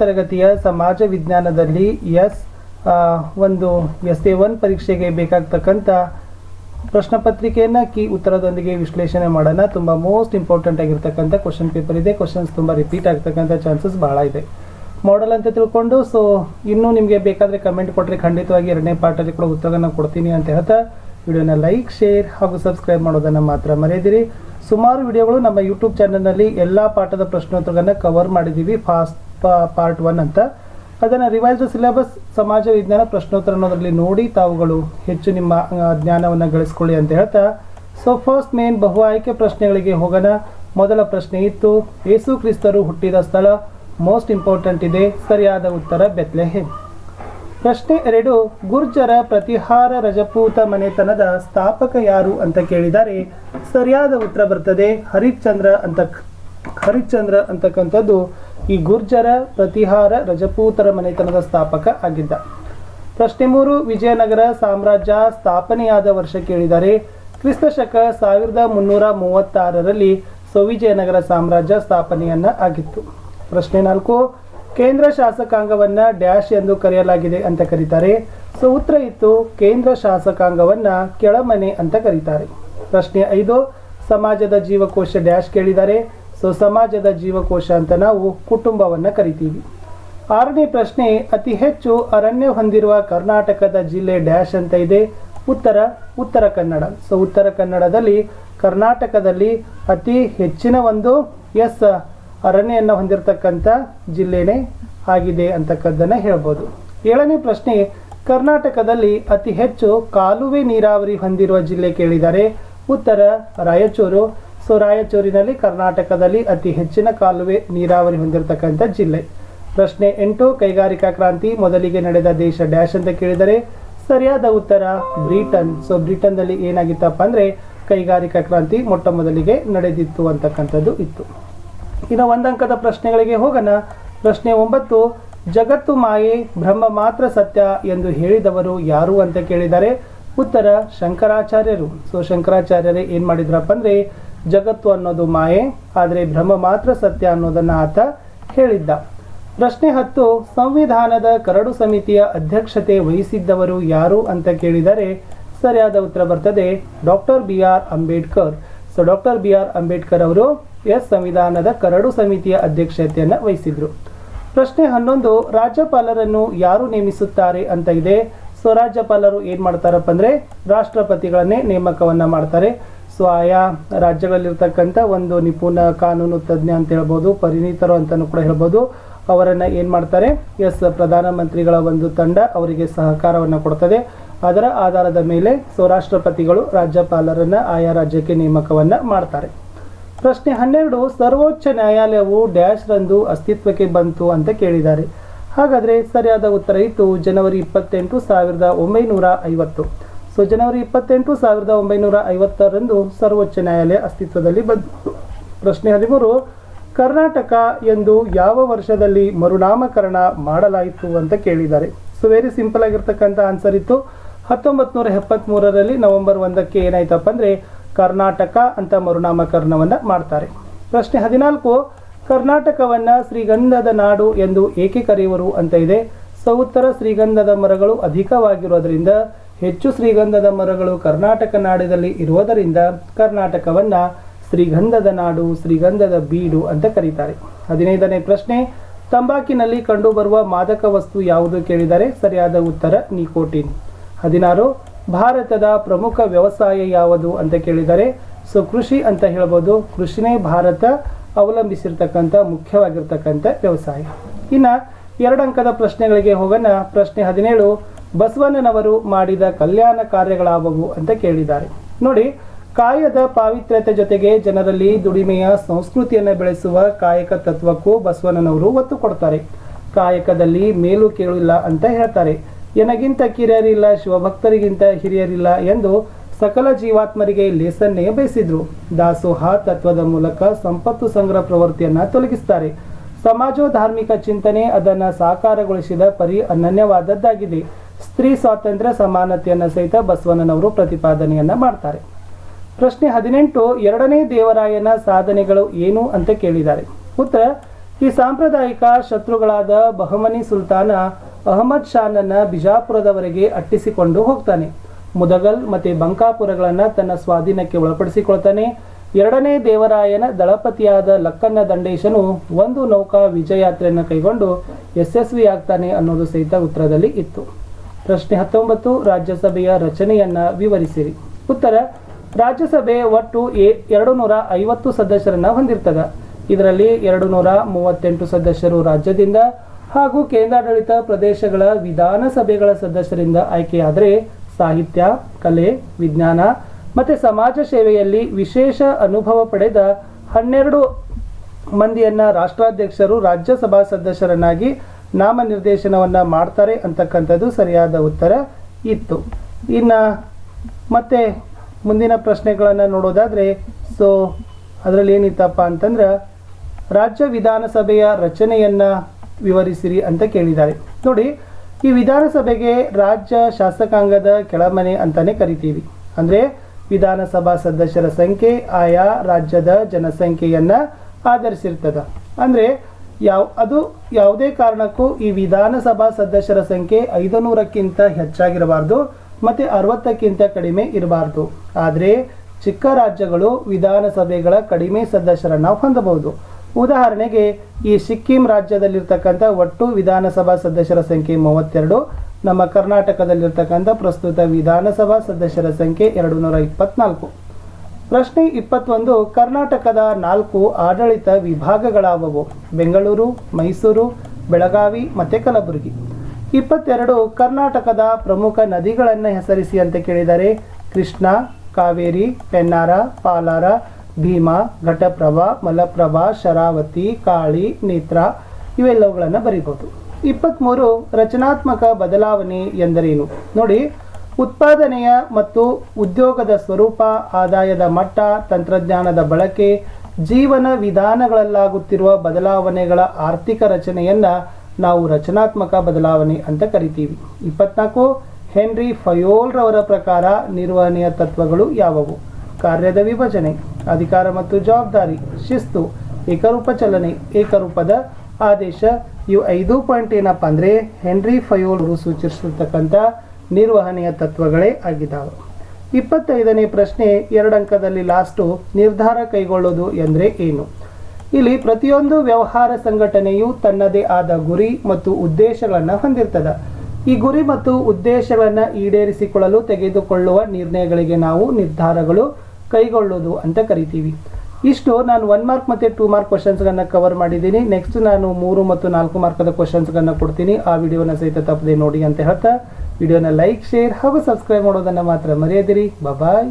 ತರಗತಿಯ ಸಮಾಜ ವಿಜ್ಞಾನದಲ್ಲಿ ಎಸ್ ಒಂದು ಎಸ್ ಎ ಒನ್ ಪರೀಕ್ಷೆಗೆ ಬೇಕಾಗ್ತಕ್ಕಂಥ ಪ್ರಶ್ನೆ ಪತ್ರಿಕೆಯನ್ನು ಕಿ ಉತ್ತರದೊಂದಿಗೆ ವಿಶ್ಲೇಷಣೆ ಮಾಡೋಣ. ತುಂಬ ಮೋಸ್ಟ್ ಇಂಪಾರ್ಟೆಂಟ್ ಆಗಿರ್ತಕ್ಕಂಥ ಕ್ವಶನ್ ಪೇಪರ್ ಇದೆ. ಕ್ವಶನ್ಸ್ ತುಂಬ ರಿಪೀಟ್ ಆಗ್ತಕ್ಕಂಥ ಚಾನ್ಸಸ್ ಭಾಳ ಇದೆ. ಮಾಡಲ್ ಅಂತ ತಿಳ್ಕೊಂಡು ಸೊ ಇನ್ನೂ ನಿಮಗೆ ಬೇಕಾದರೆ ಕಮೆಂಟ್ ಕೊಟ್ಟರೆ ಖಂಡಿತವಾಗಿ ಎರಡನೇ ಪಾರ್ಟಲ್ಲಿ ಕೂಡ ಉತ್ತರವನ್ನು ಕೊಡ್ತೀನಿ ಅಂತ ಹೇಳ್ತಾ ವಿಡಿಯೋನ ಲೈಕ್ ಶೇರ್ ಹಾಗೂ ಸಬ್ಸ್ಕ್ರೈಬ್ ಮಾಡೋದನ್ನು ಮಾತ್ರ ಮರೆಯದಿರಿ. ಸುಮಾರು ವಿಡಿಯೋಗಳು ನಮ್ಮ ಯೂಟ್ಯೂಬ್ ಚಾನಲ್ನಲ್ಲಿ ಎಲ್ಲ ಪಾಠದ ಪ್ರಶ್ನೋತ್ತರಗಳನ್ನು ಕವರ್ ಮಾಡಿದ್ದೀವಿ ಫಾಸ್ಟ್ ಪಾರ್ಟ್ ಒನ್ ಅಂತ. ಅದನ್ನು ರಿವೈಸ್ಡ್ ಸಿಲೆಬಸ್ ಸಮಾಜ ವಿಜ್ಞಾನ ಪ್ರಶ್ನೋತ್ತರ ಅನ್ನೋದರಲ್ಲಿ ನೋಡಿ ತಾವುಗಳು ಹೆಚ್ಚು ನಿಮ್ಮ ಜ್ಞಾನವನ್ನು ಗಳಿಸ್ಕೊಳ್ಳಿ ಅಂತ ಹೇಳ್ತಾ ಸೊ ಫಸ್ಟ್ ಮೇನ್ ಬಹು ಆಯ್ಕೆ ಪ್ರಶ್ನೆಗಳಿಗೆ ಹೋಗೋಣ. ಮೊದಲ ಪ್ರಶ್ನೆ ಇತ್ತು ಯೇಸು ಕ್ರಿಸ್ತರು ಹುಟ್ಟಿದ ಸ್ಥಳ ಮೋಸ್ಟ್ ಇಂಪಾರ್ಟೆಂಟ್ ಇದೆ, ಸರಿಯಾದ ಉತ್ತರ ಬೆತ್ಲೆಹೆಮ್ ಪ್ರಶ್ನೆ ಎರಡು, ಗುರ್ಜರ ಪ್ರತಿಹಾರ ರಜಪೂತ ಮನೆತನದ ಸ್ಥಾಪಕ ಯಾರು ಅಂತ ಕೇಳಿದರೆ, ಸರಿಯಾದ ಉತ್ತರ ಬರ್ತದೆ ಹರಿಶ್ಚಂದ್ರ ಅಂತ, ಹರಿಶ್ಚಂದ್ರ ಅಂತಕ್ಕಂಥದ್ದು ಈ ಗುರ್ಜರ ಪ್ರತಿಹಾರ ರಜಪೂತರ ಮನೆತನದ ಸ್ಥಾಪಕ ಆಗಿದ್ದ. ಪ್ರಶ್ನೆ ಮೂರು, ವಿಜಯನಗರ ಸಾಮ್ರಾಜ್ಯ ಸ್ಥಾಪನೆಯಾದ ವರ್ಷ ಕೇಳಿದರೆ ಕ್ರಿಸ್ತ ಶಕ ಸಾವಿರದ ಮುನ್ನೂರ ಮೂವತ್ತಾರರಲ್ಲಿ ಸೊ ವಿಜಯನಗರ ಸಾಮ್ರಾಜ್ಯ ಸ್ಥಾಪನೆಯನ್ನ ಆಗಿತ್ತು. ಪ್ರಶ್ನೆ ನಾಲ್ಕು, ಕೇಂದ್ರ ಶಾಸಕಾಂಗವನ್ನ ಡ್ಯಾಶ್ ಎಂದು ಕರೆಯಲಾಗಿದೆ ಅಂತ ಕರೀತಾರೆ. ಸೊ ಉತ್ತರ ಇತ್ತು, ಕೇಂದ್ರ ಶಾಸಕಾಂಗವನ್ನ ಕೆಳಮನೆ ಅಂತ ಕರೀತಾರೆ. ಪ್ರಶ್ನೆ ಐದು, ಸಮಾಜದ ಜೀವಕೋಶ ಡ್ಯಾಶ್ ಕೇಳಿದ್ದಾರೆ ಸೊ ಸಮಾಜದ ಜೀವಕೋಶ ಅಂತ ನಾವು ಕುಟುಂಬವನ್ನು ಕರಿತೀವಿ. ಆರನೇ ಪ್ರಶ್ನೆ, ಅತಿ ಹೆಚ್ಚು ಅರಣ್ಯ ಹೊಂದಿರುವ ಕರ್ನಾಟಕದ ಜಿಲ್ಲೆ ಡ್ಯಾಶ್ ಅಂತ ಇದೆ. ಉತ್ತರ ಉತ್ತರ ಕನ್ನಡ. ಸೊ ಉತ್ತರ ಕನ್ನಡದಲ್ಲಿ ಕರ್ನಾಟಕದಲ್ಲಿ ಅತಿ ಹೆಚ್ಚಿನ ಒಂದು ಎಸ್ ಅರಣ್ಯವನ್ನು ಹೊಂದಿರತಕ್ಕಂಥ ಜಿಲ್ಲೆನೇ ಆಗಿದೆ ಅಂತಕ್ಕದ್ದನ್ನು ಹೇಳ್ಬೋದು. ಏಳನೇ ಪ್ರಶ್ನೆ, ಕರ್ನಾಟಕದಲ್ಲಿ ಅತಿ ಹೆಚ್ಚು ಕಾಲುವೆ ನೀರಾವರಿ ಹೊಂದಿರುವ ಜಿಲ್ಲೆ ಕೇಳಿದರೆ ಉತ್ತರ ರಾಯಚೂರು ಸೊ ರಾಯಚೂರಿನಲ್ಲಿ ಕರ್ನಾಟಕದಲ್ಲಿ ಅತಿ ಹೆಚ್ಚಿನ ಕಾಲುವೆ ನೀರಾವರಿ ಹೊಂದಿರತಕ್ಕಂಥ ಜಿಲ್ಲೆ. ಪ್ರಶ್ನೆ ಎಂಟು, ಕೈಗಾರಿಕಾ ಕ್ರಾಂತಿ ಮೊದಲಿಗೆ ನಡೆದ ದೇಶ ಡ್ಯಾಶ್ ಅಂತ ಕೇಳಿದರೆ ಸರಿಯಾದ ಉತ್ತರ ಬ್ರಿಟನ್. ಸೊ ಬ್ರಿಟನ್ನಲ್ಲಿ ಏನಾಗಿತ್ತಪ್ಪ ಅಂದರೆ ಕೈಗಾರಿಕಾ ಕ್ರಾಂತಿ ಮೊಟ್ಟ ಮೊದಲಿಗೆ ನಡೆದಿತ್ತು ಅಂತಕ್ಕಂಥದ್ದು ಇತ್ತು. ಇನ್ನು ಒಂದಂಕದ ಪ್ರಶ್ನೆಗಳಿಗೆ ಹೋಗೋಣ. ಪ್ರಶ್ನೆ ಒಂಬತ್ತು, ಜಗತ್ತು ಮಾಯೆ, ಬ್ರಹ್ಮ ಮಾತ್ರ ಸತ್ಯ ಎಂದು ಹೇಳಿದವರು ಯಾರು ಅಂತ ಕೇಳಿದರೆ ಉತ್ತರ ಶಂಕರಾಚಾರ್ಯರು. ಸೊ ಶಂಕರಾಚಾರ್ಯರೇ ಏನು ಮಾಡಿದ್ರಪ್ಪ ಅಂದರೆ ಜಗತ್ತು ಅನ್ನೋದು ಮಾಯೆ, ಆದರೆ ಬ್ರಹ್ಮ ಮಾತ್ರ ಸತ್ಯ ಅನ್ನೋದನ್ನು ಆತ ಹೇಳಿದ್ದ. ಪ್ರಶ್ನೆ ಹತ್ತು, ಸಂವಿಧಾನದ ಕರಡು ಸಮಿತಿಯ ಅಧ್ಯಕ್ಷತೆ ವಹಿಸಿದ್ದವರು ಯಾರು ಅಂತ ಕೇಳಿದರೆ ಸರಿಯಾದ ಉತ್ತರ ಬರ್ತದೆ doctor B R Ambedkar. So doctor B R Ambedkar ಅವರು ಎಸ್ ಸಂವಿಧಾನದ ಕರಡು ಸಮಿತಿಯ ಅಧ್ಯಕ್ಷತೆಯನ್ನು ವಹಿಸಿದ್ರು. ಪ್ರಶ್ನೆ ಹನ್ನೊಂದು, ರಾಜ್ಯಪಾಲರನ್ನು ಯಾರು ನೇಮಿಸುತ್ತಾರೆ ಅಂತ ಇದೆ. ಸೊ ರಾಜ್ಯಪಾಲರು ಏನು ಮಾಡ್ತಾರಪ್ಪ ಅಂದರೆ ರಾಷ್ಟ್ರಪತಿಗಳನ್ನೇ ನೇಮಕವನ್ನ ಮಾಡ್ತಾರೆ. ಸೊ ಆಯಾ ರಾಜ್ಯಗಳಲ್ಲಿರ್ತಕ್ಕಂಥ ಒಂದು ನಿಪುಣ ಕಾನೂನು ತಜ್ಞ ಅಂತ ಹೇಳ್ಬೋದು, ಪರಿಣಿತರು ಅಂತಲೂ ಕೂಡ ಹೇಳ್ಬೋದು. ಅವರನ್ನು ಏನು ಮಾಡ್ತಾರೆ? ಎಸ್, ಪ್ರಧಾನಮಂತ್ರಿಗಳ ಒಂದು ತಂಡ ಅವರಿಗೆ ಸಹಕಾರವನ್ನು ಕೊಡ್ತದೆ. ಅದರ ಆಧಾರದ ಮೇಲೆ ಸೊ ರಾಷ್ಟ್ರಪತಿಗಳು ರಾಜ್ಯಪಾಲರನ್ನು ಆಯಾ ರಾಜ್ಯಕ್ಕೆ ನೇಮಕವನ್ನು ಮಾಡ್ತಾರೆ. ಪ್ರಶ್ನೆ ಹನ್ನೆರಡು, ಸರ್ವೋಚ್ಚ ನ್ಯಾಯಾಲಯವು ಡ್ಯಾಶ್ ರಂದು ಅಸ್ತಿತ್ವಕ್ಕೆ ಬಂತು ಅಂತ ಕೇಳಿದ್ದಾರೆ. ಹಾಗಾದರೆ ಸರಿಯಾದ ಉತ್ತರ ಇತ್ತು, ಜನವರಿ ಇಪ್ಪತ್ತೆಂಟು, ಸಾವಿರದ ಒಂಬೈನೂರ ಐವತ್ತು. ಸೊ ಜನವರಿ ಇಪ್ಪತ್ತೆಂಟು ಸಾವಿರದ ಒಂಬೈನೂರ ಐವತ್ತರಂದು ಸರ್ವೋಚ್ಚ ನ್ಯಾಯಾಲಯ ಅಸ್ತಿತ್ವದಲ್ಲಿ ಬಂತು. ಪ್ರಶ್ನೆ ಹದಿಮೂರು, ಕರ್ನಾಟಕ ಎಂದು ಯಾವ ವರ್ಷದಲ್ಲಿ ಮರುನಾಮಕರಣ ಮಾಡಲಾಯಿತು ಅಂತ ಕೇಳಿದ್ದಾರೆ. ಸೊ ವೆರಿ ಸಿಂಪಲ್ ಆಗಿರ್ತಕ್ಕಂಥ ಆನ್ಸರ್ ಇತ್ತು. ಹತ್ತೊಂಬತ್ತು ನೂರ ಎಪ್ಪತ್ತ್ಮೂರರಲ್ಲಿ ನವೆಂಬರ್ ಒಂದಕ್ಕೆ ಏನಾಯ್ತಪ್ಪ ಅಂದರೆ ಕರ್ನಾಟಕ ಅಂತ ಮರುನಾಮಕರಣವನ್ನು ಮಾಡ್ತಾರೆ. ಪ್ರಶ್ನೆ ಹದಿನಾಲ್ಕು, ಕರ್ನಾಟಕವನ್ನು ಶ್ರೀಗಂಧದ ನಾಡು ಎಂದು ಏಕೆ ಕರೆಯುವರು ಅಂತ ಇದೆ. ಸೊ ಉತ್ತರ ಶ್ರೀಗಂಧದ ಮರಗಳು ಅಧಿಕವಾಗಿರೋದ್ರಿಂದ ಹೆಚ್ಚು ಶ್ರೀಗಂಧದ ಮರಗಳು ಕರ್ನಾಟಕ ನಾಡಿನಲ್ಲಿ ಇರುವುದರಿಂದ ಕರ್ನಾಟಕವನ್ನು ಶ್ರೀಗಂಧದ ನಾಡು, ಶ್ರೀಗಂಧದ ಬೀಡು ಅಂತ ಕರೀತಾರೆ. ಹದಿನೈದನೇ ಪ್ರಶ್ನೆ, ತಂಬಾಕಿನಲ್ಲಿ ಕಂಡುಬರುವ ಮಾದಕ ವಸ್ತು ಯಾವುದು ಕೇಳಿದರೆ ಸರಿಯಾದ ಉತ್ತರ ನಿಕೋಟಿನ್. ಹದಿನಾರು, ಭಾರತದ ಪ್ರಮುಖ ವ್ಯವಸಾಯ ಯಾವುದು ಅಂತ ಕೇಳಿದರೆ ಸೊ ಕೃಷಿ ಅಂತ ಹೇಳ್ಬೋದು. ಕೃಷಿನೇ ಭಾರತ ಅವಲಂಬಿಸಿರ್ತಕ್ಕಂಥ ಮುಖ್ಯವಾಗಿರ್ತಕ್ಕಂಥ ವ್ಯವಸಾಯ. ಇನ್ನು ಎರಡು ಅಂಕದ ಪ್ರಶ್ನೆಗಳಿಗೆ ಹೋಗೋಣ. ಪ್ರಶ್ನೆ ಹದಿನೇಳು ಬಸವಣ್ಣನವರು ಮಾಡಿದ ಕಲ್ಯಾಣ ಕಾರ್ಯಗಳಾವವು ಅಂತ ಕೇಳಿದ್ದಾರೆ. ನೋಡಿ, ಕಾಯದ ಪಾವಿತ್ರ್ಯತೆ ಜೊತೆಗೆ ಜನರಲ್ಲಿ ದುಡಿಮೆಯ ಸಂಸ್ಕೃತಿಯನ್ನು ಬೆಳೆಸುವ ಕಾಯಕ ತತ್ವಕ್ಕೂ ಬಸವಣ್ಣನವರು ಒತ್ತು ಕೊಡ್ತಾರೆ. ಕಾಯಕದಲ್ಲಿ ಮೇಲು ಕೇಳಿಲ್ಲ ಅಂತ ಹೇಳ್ತಾರೆ. ಎನಗಿಂತ ಕಿರಿಯರಿಲ್ಲ, ಶಿವಭಕ್ತರಿಗಿಂತ ಹಿರಿಯರಿಲ್ಲ ಎಂದು ಸಕಲ ಜೀವಾತ್ಮರಿಗೆ ಲೇಸನ್ನೇ ಬಯಸಿದ್ರು. ದಾಸೋಹ ತತ್ವದ ಮೂಲಕ ಸಂಪತ್ತು ಸಂಗ್ರಹ ಪ್ರವೃತ್ತಿಯನ್ನ ತೊಲಗಿಸ್ತಾರೆ. ಸಮಾಜೋ ಧಾರ್ಮಿಕ ಚಿಂತನೆ ಅದನ್ನು ಸಾಕಾರಗೊಳಿಸಿದ ಪರಿ ಅನನ್ಯವಾದದ್ದಾಗಿದೆ. ಸ್ತ್ರೀ ಸ್ವಾತಂತ್ರ್ಯ ಸಮಾನತೆಯನ್ನು ಸಹಿತ ಬಸವಣ್ಣನವರು ಪ್ರತಿಪಾದನೆಯನ್ನ ಮಾಡ್ತಾರೆ. ಪ್ರಶ್ನೆ ಹದಿನೆಂಟು, ಎರಡನೇ ದೇವರಾಯನ ಸಾಧನೆಗಳು ಏನು ಅಂತ ಕೇಳಿದ್ದಾರೆ. ಉತ್ತರ, ಈ ಸಾಂಪ್ರದಾಯಿಕ ಶತ್ರುಗಳಾದ ಬಹಮನಿ ಸುಲ್ತಾನ ಅಹಮದ್ ಶಾನನ್ನ ಬಿಜಾಪುರದವರೆಗೆ ಅಟ್ಟಿಸಿಕೊಂಡು ಹೋಗ್ತಾನೆ. ಮುದಗಲ್ ಮತ್ತು ಬಂಕಾಪುರಗಳನ್ನು ತನ್ನ ಸ್ವಾಧೀನಕ್ಕೆ ಒಳಪಡಿಸಿಕೊಳ್ತಾನೆ. ಎರಡನೇ ದೇವರಾಯನ ದಳಪತಿಯಾದ ಲಕ್ಕನ್ನ ದಂಡೇಶನು ಒಂದು ನೌಕಾ ವಿಜಯಯಾತ್ರೆಯನ್ನು ಕೈಗೊಂಡು ಯಶಸ್ವಿಯಾಗ್ತಾನೆ ಅನ್ನೋದು ಸಹಿತ ಉತ್ತರದಲ್ಲಿ ಇತ್ತು. ಪ್ರಶ್ನೆ ಹತ್ತೊಂಬತ್ತು, ರಾಜ್ಯಸಭೆಯ ರಚನೆಯನ್ನ ವಿವರಿಸಿರಿ. ಉತ್ತರ, ರಾಜ್ಯಸಭೆ ಒಟ್ಟು ಎ- ಎರಡು ನೂರ ಐವತ್ತು ಸದಸ್ಯರನ್ನ ಹೊಂದಿರ್ತದ. ಇದರಲ್ಲಿ ಎರಡು ನೂರ ಮೂವತ್ತೆಂಟು ಸದಸ್ಯರು ರಾಜ್ಯದಿಂದ ಹಾಗೂ ಕೇಂದ್ರಾಡಳಿತ ಪ್ರದೇಶಗಳ ವಿಧಾನಸಭೆಗಳ ಸದಸ್ಯರಿಂದ ಆಯ್ಕೆಯಾದರೆ ಸಾಹಿತ್ಯ, ಕಲೆ, ವಿಜ್ಞಾನ ಮತ್ತೆ ಸಮಾಜ ಸೇವೆಯಲ್ಲಿ ವಿಶೇಷ ಅನುಭವ ಪಡೆದ ಹನ್ನೆರಡು ಮಂದಿಯನ್ನ ರಾಷ್ಟ್ರಾಧ್ಯಕ್ಷರು ರಾಜ್ಯಸಭಾ ಸದಸ್ಯರನ್ನಾಗಿ ನಾಮನಿರ್ದೇಶನವನ್ನ ಮಾಡ್ತಾರೆ ಅಂತಕ್ಕಂಥದ್ದು ಸರಿಯಾದ ಉತ್ತರ ಇತ್ತು. ಇನ್ನು ಮತ್ತೆ ಮುಂದಿನ ಪ್ರಶ್ನೆಗಳನ್ನು ನೋಡೋದಾದರೆ ಸೊ ಅದರಲ್ಲಿ ಏನಿತ್ತಪ್ಪ ಅಂತಂದ್ರೆ, ರಾಜ್ಯ ವಿಧಾನಸಭೆಯ ರಚನೆಯನ್ನ ವಿವರಿಸಿರಿ ಅಂತ ಕೇಳಿದ್ದಾರೆ. ನೋಡಿ, ಈ ವಿಧಾನಸಭೆಗೆ ರಾಜ್ಯ ಶಾಸಕಾಂಗದ ಕೆಳಮನೆ ಅಂತಾನೆ ಕರಿತೀವಿ. ಅಂದ್ರೆ, ವಿಧಾನಸಭಾ ಸದಸ್ಯರ ಸಂಖ್ಯೆ ಆಯಾ ರಾಜ್ಯದ ಜನಸಂಖ್ಯೆಯನ್ನ ಆಧರಿಸಿರ್ತದೆ. ಅಂದ್ರೆ ಯಾವ, ಅದು ಯಾವುದೇ ಕಾರಣಕ್ಕೂ ಈ ವಿಧಾನಸಭಾ ಸದಸ್ಯರ ಸಂಖ್ಯೆ ಐದು ನೂರಕ್ಕಿಂತ ಹೆಚ್ಚಾಗಿರಬಾರ್ದು, ಮತ್ತೆ ಅರವತ್ತಕ್ಕಿಂತ ಕಡಿಮೆ ಇರಬಾರ್ದು. ಆದರೆ ಚಿಕ್ಕ ರಾಜ್ಯಗಳು ವಿಧಾನಸಭೆಗಳ ಕಡಿಮೆ ಸದಸ್ಯರನ್ನ ಹೊಂದಬಹುದು. ಉದಾಹರಣೆಗೆ, ಈ ಸಿಕ್ಕಿಂ ರಾಜ್ಯದಲ್ಲಿರ್ತಕ್ಕಂಥ ಒಟ್ಟು ವಿಧಾನಸಭಾ ಸದಸ್ಯರ ಸಂಖ್ಯೆ ಮೂವತ್ತೆರಡು, ನಮ್ಮ ಕರ್ನಾಟಕದಲ್ಲಿರ್ತಕ್ಕಂಥ ಪ್ರಸ್ತುತ ವಿಧಾನಸಭಾ ಸದಸ್ಯರ ಸಂಖ್ಯೆ ಎರಡು ನೂರ ಇಪ್ಪತ್ನಾಲ್ಕು. ಪ್ರಶ್ನೆ ಇಪ್ಪತ್ತೊಂದು, ಕರ್ನಾಟಕದ ನಾಲ್ಕು ಆಡಳಿತ ವಿಭಾಗಗಳಾವವು? ಬೆಂಗಳೂರು, ಮೈಸೂರು, ಬೆಳಗಾವಿ ಮತ್ತು ಕಲಬುರಗಿ. ಇಪ್ಪತ್ತೆರಡು, ಕರ್ನಾಟಕದ ಪ್ರಮುಖ ನದಿಗಳನ್ನು ಹೆಸರಿಸಿ ಅಂತ ಕೇಳಿದರೆ, ಕೃಷ್ಣ, ಕಾವೇರಿ, ಪೆನ್ನಾರ, ಪಾಲಾರ, ಭೀಮಾ, ಘಟಪ್ರಭಾ, ಮಲಪ್ರಭಾ, ಶರಾವತಿ, ಕಾಳಿ, ನೇತ್ರ ಇವೆಲ್ಲವುಗಳನ್ನು ಬರೀಬಹುದು. ಇಪ್ಪತ್ತ್ಮೂರು ರಚನಾತ್ಮಕ ಬದಲಾವಣೆ ಎಂದರೇನು? ನೋಡಿ ಉತ್ಪಾದನೆಯ ಮತ್ತು ಉದ್ಯೋಗದ ಸ್ವರೂಪ, ಆದಾಯದ ಮಟ್ಟ, ತಂತ್ರಜ್ಞಾನದ ಬಳಕೆ, ಜೀವನ ವಿಧಾನಗಳಲ್ಲಾಗುತ್ತಿರುವ ಬದಲಾವಣೆಗಳ ಆರ್ಥಿಕ ರಚನೆಯನ್ನ ನಾವು ರಚನಾತ್ಮಕ ಬದಲಾವಣೆ ಅಂತ ಕರಿತೀವಿ. ಇಪ್ಪತ್ನಾಲ್ಕು, ಹೆನ್ರಿ ಫಯೋಲ್ ರವರ ಪ್ರಕಾರ ನಿರ್ವಹಣೆಯ ತತ್ವಗಳು ಯಾವುವು? ಕಾರ್ಯದ ವಿಭಜನೆ, ಅಧಿಕಾರ ಮತ್ತು ಜವಾಬ್ದಾರಿ, ಶಿಸ್ತು, ಏಕರೂಪ ಚಲನೆ, ಏಕರೂಪದ ಆದೇಶ, ಇವು ಐದು ಪಾಯಿಂಟ್ ಏನಪ್ಪ ಅಂದರೆ ಹೆನ್ರಿ ಫಯೋಲ್ ಅವರು ಸೂಚಿಸಿರ್ತಕ್ಕಂಥ ನಿರ್ವಹಣೆಯ ತತ್ವಗಳೇ ಆಗಿದ್ದಾವೆ. ಇಪ್ಪತ್ತೈದನೇ ಪ್ರಶ್ನೆ ಎರಡಂಕದಲ್ಲಿ ಲಾಸ್ಟು ನಿರ್ಧಾರ ಕೈಗೊಳ್ಳೋದು ಎಂದರೆ ಏನು? ಇಲ್ಲಿ ಪ್ರತಿಯೊಂದು ವ್ಯವಹಾರ ಸಂಘಟನೆಯು ತನ್ನದೇ ಆದ ಗುರಿ ಮತ್ತು ಉದ್ದೇಶಗಳನ್ನು ಹೊಂದಿರ್ತದೆ. ಈ ಗುರಿ ಮತ್ತು ಉದ್ದೇಶಗಳನ್ನು ಈಡೇರಿಸಿಕೊಳ್ಳಲು ತೆಗೆದುಕೊಳ್ಳುವ ನಿರ್ಣಯಗಳಿಗೆ ನಾವು ನಿರ್ಧಾರಗಳು ಕೈಗೊಳ್ಳೋದು ಅಂತ ಕರಿತೀವಿ. ಇಷ್ಟು ನಾನು ಒನ್ ಮಾರ್ಕ್ ಮತ್ತು ಟೂ ಮಾರ್ಕ್ ಕ್ವಶನ್ಸ್ಗಳನ್ನ ಕವರ್ ಮಾಡಿದ್ದೀನಿ. ನೆಕ್ಸ್ಟ್ ನಾನು ಮೂರು ಮತ್ತು ನಾಲ್ಕು ಮಾರ್ಕದ ಕ್ವಶನ್ಸ್ಗಳನ್ನ ಕೊಡ್ತೀನಿ. ಆ ವಿಡಿಯೋನ ಸಹಿತ ತಪ್ಪದೆ ನೋಡಿ ಅಂತ ಹೇಳ್ತಾ, ವಿಡಿಯೋನ ಲೈಕ್ ಶೇರ್ ಹಾಗೂ ಸಬ್ಸ್ಕ್ರೈಬ್ ಮಾಡೋದನ್ನು ಮಾತ್ರ ಮರೆಯದಿರಿ. ಬಾಯ್